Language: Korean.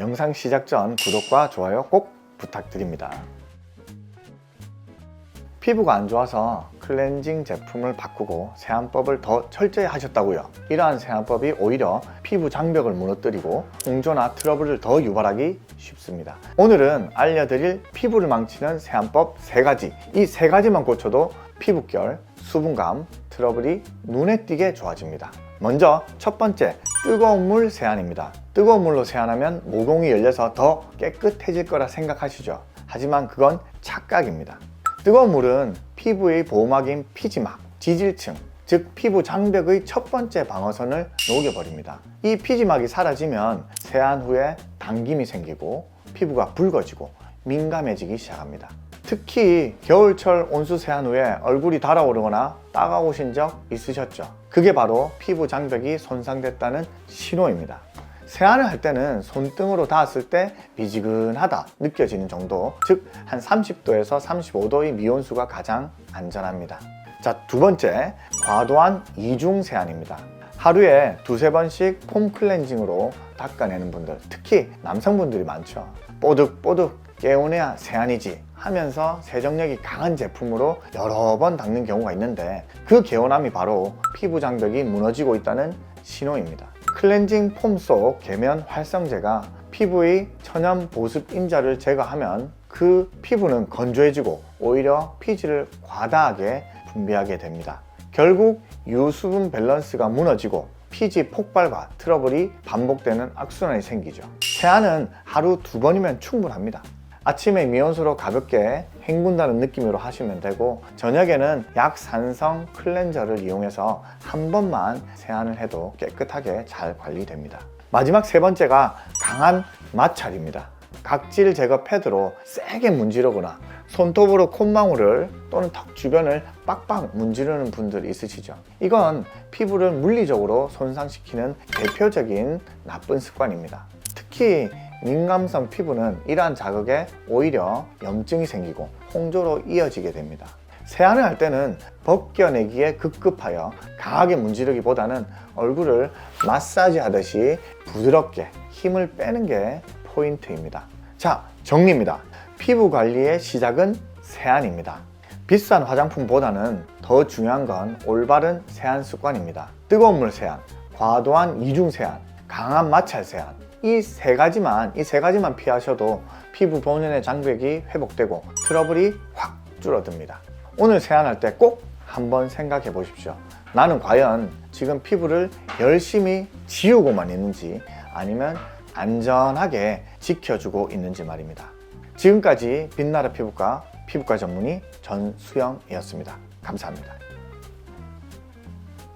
영상 시작 전 구독과 좋아요 꼭 부탁드립니다. 피부가 안 좋아서 클렌징 제품을 바꾸고 세안법을 더 철저히 하셨다고요. 이러한 세안법이 오히려 피부 장벽을 무너뜨리고 홍조나 트러블을 더 유발하기 쉽습니다. 오늘은 알려드릴 피부를 망치는 세안법 세가지 이세 가지만 고쳐도 피부결, 수분감, 트러블이 눈에 띄게 좋아집니다. 먼저 첫 번째 뜨거운 물 세안입니다. 뜨거운 물로 세안하면 모공이 열려서 더 깨끗해질 거라 생각하시죠. 하지만 그건 착각입니다. 뜨거운 물은 피부의 보호막인 피지막, 지질층, 즉 피부 장벽의 첫 번째 방어선을 녹여버립니다. 이 피지막이 사라지면 세안 후에 당김이 생기고 피부가 붉어지고 민감해지기 시작합니다. 특히 겨울철 온수 세안 후에 얼굴이 달아오르거나 따가우신 적 있으셨죠? 그게 바로 피부 장벽이 손상됐다는 신호입니다. 세안을 할 때는 손등으로 닿았을 때 미지근하다 느껴지는 정도, 즉 한 30도에서 35도의 미온수가 가장 안전합니다. 자, 두 번째, 과도한 이중 세안입니다. 하루에 두세 번씩 폼 클렌징으로 닦아내는 분들, 특히 남성분들이 많죠. 뽀득뽀득 깨우내야 세안이지 하면서 세정력이 강한 제품으로 여러 번 닦는 경우가 있는데 그 개운함이 바로 피부 장벽이 무너지고 있다는 신호입니다. 클렌징 폼 속 계면 활성제가 피부의 천연 보습 인자를 제거하면 그 피부는 건조해지고 오히려 피지를 과다하게 분비하게 됩니다. 결국 유수분 밸런스가 무너지고 피지 폭발과 트러블이 반복되는 악순환이 생기죠. 세안은 하루 두 번이면 충분합니다. 아침에 미온수로 가볍게 헹군다는 느낌으로 하시면 되고 저녁에는 약산성 클렌저를 이용해서 한 번만 세안을 해도 깨끗하게 잘 관리됩니다. 마지막 세 번째가 강한 마찰입니다. 각질 제거 패드로 세게 문지르거나 손톱으로 콧망울을 또는 턱 주변을 빡빡 문지르는 분들 있으시죠? 이건 피부를 물리적으로 손상시키는 대표적인 나쁜 습관입니다. 특히 민감성 피부는 이러한 자극에 오히려 염증이 생기고 홍조로 이어지게 됩니다. 세안을 할 때는 벗겨내기에 급급하여 강하게 문지르기보다는 얼굴을 마사지 하듯이 부드럽게 힘을 빼는 게 포인트입니다. 자, 정리입니다. 피부 관리의 시작은 세안입니다. 비싼 화장품보다는 더 중요한 건 올바른 세안 습관입니다. 뜨거운 물 세안, 과도한 이중 세안, 강한 마찰 세안. 이 세 가지만, 이 세 가지만 피하셔도 피부 본연의 장벽이 회복되고 트러블이 확 줄어듭니다. 오늘 세안할 때 꼭 한번 생각해 보십시오. 나는 과연 지금 피부를 열심히 지우고만 있는지 아니면 안전하게 지켜주고 있는지 말입니다. 지금까지 빛나라 피부과 피부과 전문의 전수영이었습니다. 감사합니다.